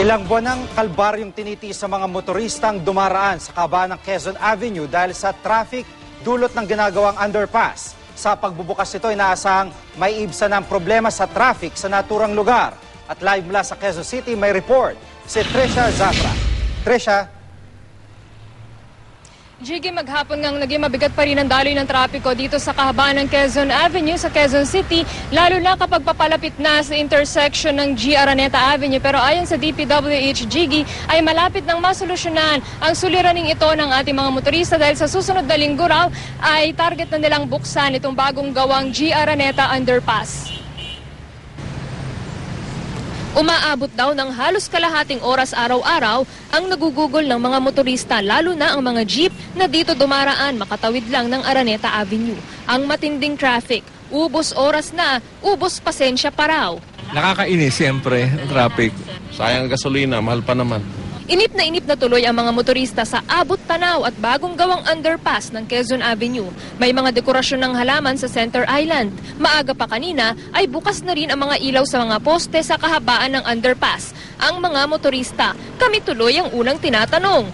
Ilang buwan ng kalbaryong tinitiis sa mga motoristang dumaraan sa kaba ng Quezon Avenue dahil sa traffic dulot ng ginagawang underpass. Sa pagbubukas nito, inaasahang may ibsa ng problema sa traffic sa naturang lugar. At live mula sa Quezon City, may report si Trisha Zafra. Trisha, Jiggy, maghapon ngang naging mabigat pa rin ang daloy ng trapiko dito sa kahabaan ng Quezon Avenue sa Quezon City, lalo na kapag papalapit na sa intersection ng G. Araneta Avenue. Pero ayon sa DPWH Jiggy, ay malapit nang masolusyonan ang suliraning ito ng ating mga motorista dahil sa susunod na linggo raw ay target na nilang buksan itong bagong gawang G. Araneta Underpass. Umaabot daw ng halos kalahating oras araw-araw ang nagugugol ng mga motorista lalo na ang mga jeep na dito dumaraan makatawid lang ng Araneta Avenue. Ang matinding traffic, ubos oras na, ubos pasensya pa raw. Nakakainis siyempre ang traffic. Sayang ang gasolina, mahal pa naman. Inip na inip na tuloy ang mga motorista sa abot tanaw at bagong gawang underpass ng Quezon Avenue. May mga dekorasyon ng halaman sa Center Island. Maaga pa kanina ay bukas na rin ang mga ilaw sa mga poste sa kahabaan ng underpass. Ang mga motorista, kami tuloy ang unang tinatanong.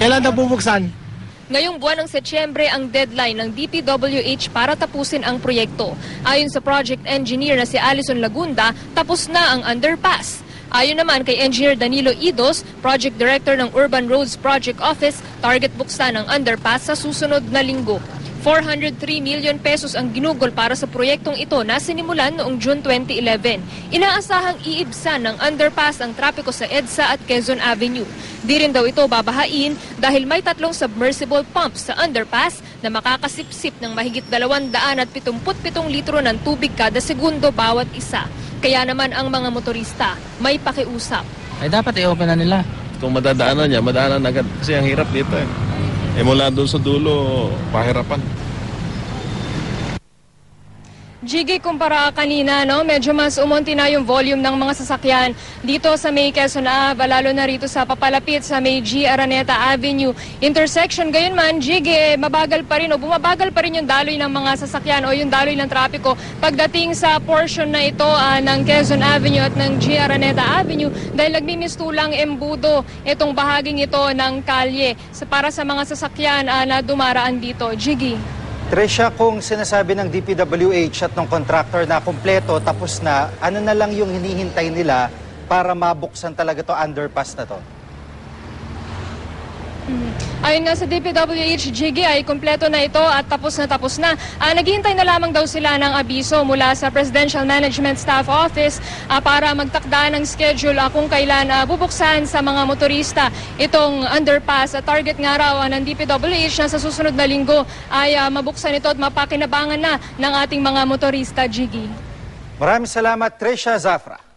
Kailan na bubuksan? Ngayong buwan ng Setyembre ang deadline ng DPWH para tapusin ang proyekto. Ayon sa project engineer na si Alison Lagunda, tapos na ang underpass. Ayon naman kay Engineer Danilo Idos, Project Director ng Urban Roads Project Office, target buksan ang underpass sa susunod na linggo. 403 million pesos ang ginugol para sa proyektong ito na sinimulan noong June 2011. Inaasahang iibsan ng underpass ang trapiko sa EDSA at Quezon Avenue. Di rin daw ito babahain dahil may tatlong submersible pumps sa underpass na makakasipsip ng mahigit 277 litro ng tubig kada segundo bawat isa. Kaya naman ang mga motorista may pakiusap. Ay dapat i-open na nila. Kung madadaanan niya, madaanan agad. Kasi ang hirap dito eh. Eh mula doon sa dulo, pahirapan. Jiggy, kumpara kanina, no, medyo mas umunti na yung volume ng mga sasakyan dito sa May Quezon Ave, lalo na rito sa papalapit sa May G. Araneta Avenue intersection. Gayon man, Jiggy, mabagal pa rin o bumabagal pa rin yung daloy ng mga sasakyan o yung daloy ng trapiko pagdating sa portion na ito ah, ng Quezon Avenue at ng G. Araneta Avenue dahil nagmimistulang embudo itong bahaging ito ng kalye para sa mga sasakyan ah, na dumaraan dito. Jiggy. Trisha, kung sinasabi ng DPWH at ng contractor na kumpleto, tapos na, ano na lang yung hinihintay nila para mabuksan talaga to underpass na to? Ayon nga sa DPWH, Jiggy ay kumpleto na ito at tapos na tapos na. Ah, naghihintay na lamang daw sila ng abiso mula sa Presidential Management Staff Office ah, para magtakda ng schedule ah, kung kailan ah, bubuksan sa mga motorista itong underpass. At target nga raw ah, ng DPWH na sa susunod na linggo ay ah, mabuksan ito at mapakinabangan na ng ating mga motorista, Jiggy. Maraming salamat, Trisha Zafra.